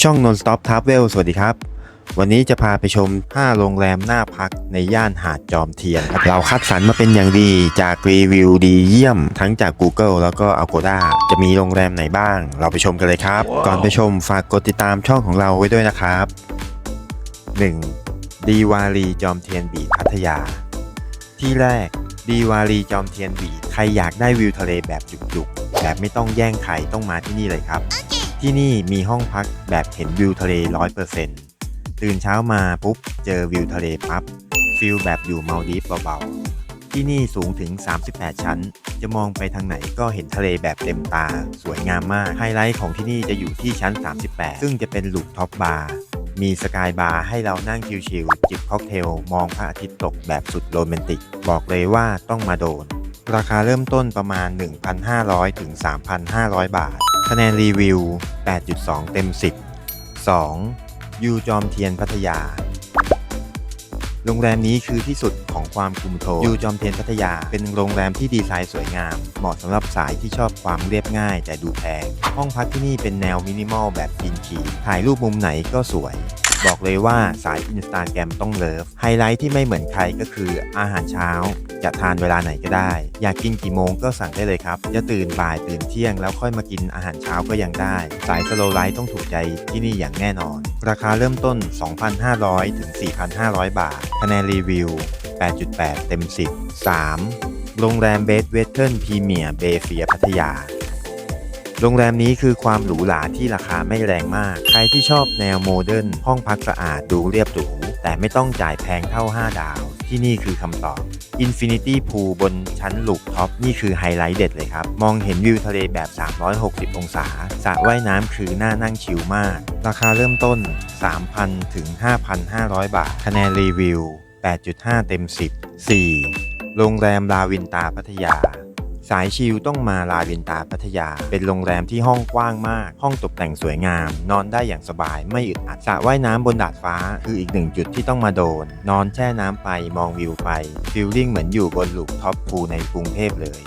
ช่อง Non Stop Travel สวัสดีครับ วันนี้จะพาไปชม 5 โรงแรมน่าพักในย่านหาดจอมเทียนครับเราคัดสรรมาเป็นอย่างดีจากรีวิวดีเยี่ยม ทั้งจาก Google แล้วก็ Agoda จะมีโรงแรมไหนบ้าง เราไปชมกันเลยครับ ก่อนไปชมฝากกดติดตามช่องของเราไว้ด้วยนะครับ 1. ดีวารีจอมเทียนบีชพัทยา ที่แรกดีวารีจอมเทียนบีชใครอยากได้วิวทะเลแบบจุกๆ แบบไม่ต้องแย่งใครต้องมาที่นี่เลยครับ ที่นี่มีห้องพักแบบเห็นวิวทะเล100%ตื่นเช้ามาปุ๊บเจอวิวทะเลปั๊บฟิลแบบอยู่มาลดีฟเบาๆ ที่นี่สูงถึง 38 ชั้น จะมองไปทางไหนก็เห็นทะเลแบบเต็มตา สวยงามมาก ไฮไลท์ของที่นี่จะอยู่ที่ชั้น 38 ซึ่งจะเป็นลูปท็อปบาร์มีสกายบาร์ให้เรานั่งชิลๆจิบค็อกเทล มองพระอาทิตย์ตกแบบสุดโรแมนติก บอกเลยว่าต้องมาโดน ราคาเริ่มต้นประมาณ 1,500 ถึง 3,500 บาท คะแนนรีวิว 8.2 เต็ม 10 2. ยูจอมเทียนพัทยา โรงแรมนี้คือที่สุดของความคุมโทนยูจอมเทียนพัทยา เป็นโรงแรมที่ดีไซน์สวยงาม เหมาะสำหรับสายที่ชอบความเรียบง่ายแต่ดูแพง ห้องพักที่นี่เป็นแนวมินิมอลแบบกินขีถ่ายรูปมุมไหนก็สวย บอกเลยว่าสายอินสตาแกรมต้องเลิฟ ไฮไลท์ที่ไม่เหมือนใครก็คืออาหารเช้า จะทานเวลาไหนก็ได้ อยากกินกี่โมงก็สั่งได้เลยครับ จะตื่นบ่ายตื่นเที่ยงแล้วค่อยมากินอาหารเช้าก็ยังได้ สายสโลไลท์ต้องถูกใจที่นี่อย่างแน่นอน ราคาเริ่มต้น 2,500 ถึง 4,500 บาท คะแนนรีวิว 8.8 เต็ม 10 3. โรงแรมเบสเวสเทิร์นพรีเมียร์เบเฟียพัทยา โรงแรมนี้คือความหรูหราที่ราคาไม่แรงมาก ใครที่ชอบแนวโมเดิร์นห้องพักสะอาดดูเรียบหรูแต่ไม่ต้องจ่ายแพงเท่า 5 ดาว ที่นี่คือคำตอบ Infinity Pool บนชั้นลูกท็อป นี่คือไฮไลท์เด็ดเลยครับ มองเห็นวิวทะเลแบบ 360 องศาสระว่ายน้ำคือน่านั่งชิลมาก ราคาเริ่มต้น 3,000 ถึง 5,500 บาท คะแนนรีวิว 8.5 เต็ม 10 4. โรงแรมลาวินตาพัทยา สายชิลต้องมาลาวินตาพัทยา เป็นโรงแรมที่ห้องกว้างมาก ห้องตกแต่งสวยงาม นอนได้อย่างสบายไม่อึดอัดสระว่ายน้ำบนดาดฟ้า คืออีกหนึ่งจุดที่ต้องมาโดน นอนแช่น้ำไปมองวิวไปฟิลลิ่งเหมือนอยู่บนลูปท็อปพูลในกรุงเทพเลย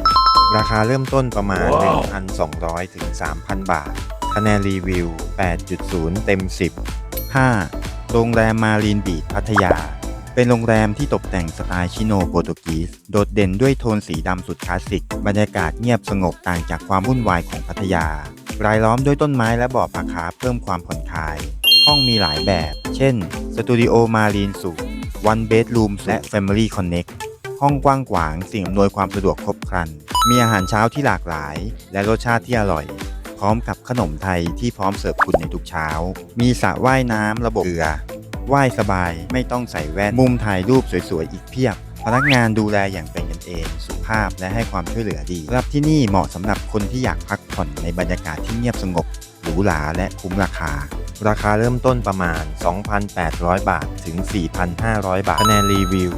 ราคาเริ่มต้นประมาณ 1,200ถึง3,000 บาท คะแนนรีวิว 8.0 เต็ม 10 5. โรงแรมมารีนบีชพัทยา เป็นโรงแรมที่ตกแต่งสไตล์ชิโนโปรตุกีส โดดเด่นด้วยโทนสีดำสุดคลาสสิก บรรยากาศเงียบสงบต่างจากความวุ่นวายของพัทยา รายล้อมด้วยต้นไม้และบ่อปลาคาร์เพิ่มความผ่อนคลาย ห้องมีหลายแบบ เช่น สตูดิโอมารีนสูทวันเบดรูมและ Family Connect ห้องกว้างขวางสิ่งอำนวยความสะดวกครบครัน มีอาหารเช้าที่หลากหลาย และรสชาติที่อร่อย พร้อมกับขนมไทยที่พร้อมเสิร์ฟคุณในทุกเช้า มีสระว่ายน้ำระบบเกลือ ว่ายสบาย ไม่ต้องใส่แว่น มุมถ่ายรูปสวยๆ อีกเพียบ พนักงานดูแลอย่างเป็นกันเอง สุภาพและให้ความช่วยเหลือดีรับที่นี่เหมาะสำหรับคนที่อยากพักผ่อนในบรรยากาศที่เงียบสงบหรูหราและคุ้มราคา ราคาเริ่มต้นประมาณ 2,800 บาทถึง 4,500 บาทคะแนนรีวิว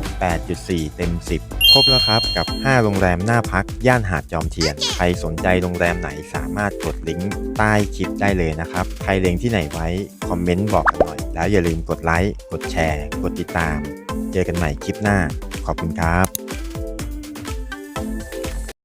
8.4 เต็ม 10 ครบแล้วครับกับ 5 โรงแรมน่าพัก ย่านหาดจอมเทียน ใครสนใจโรงแรมไหนสามารถกดลิงก์ใต้คลิปได้เลยนะครับ ใครเล็งที่ไหนไว้ คอมเมนต์บอกกันหน่อย แล้วอย่าลืมกดไลค์ กดแชร์ กดติดตาม เจอกันใหม่คลิปหน้า ขอบคุณครับ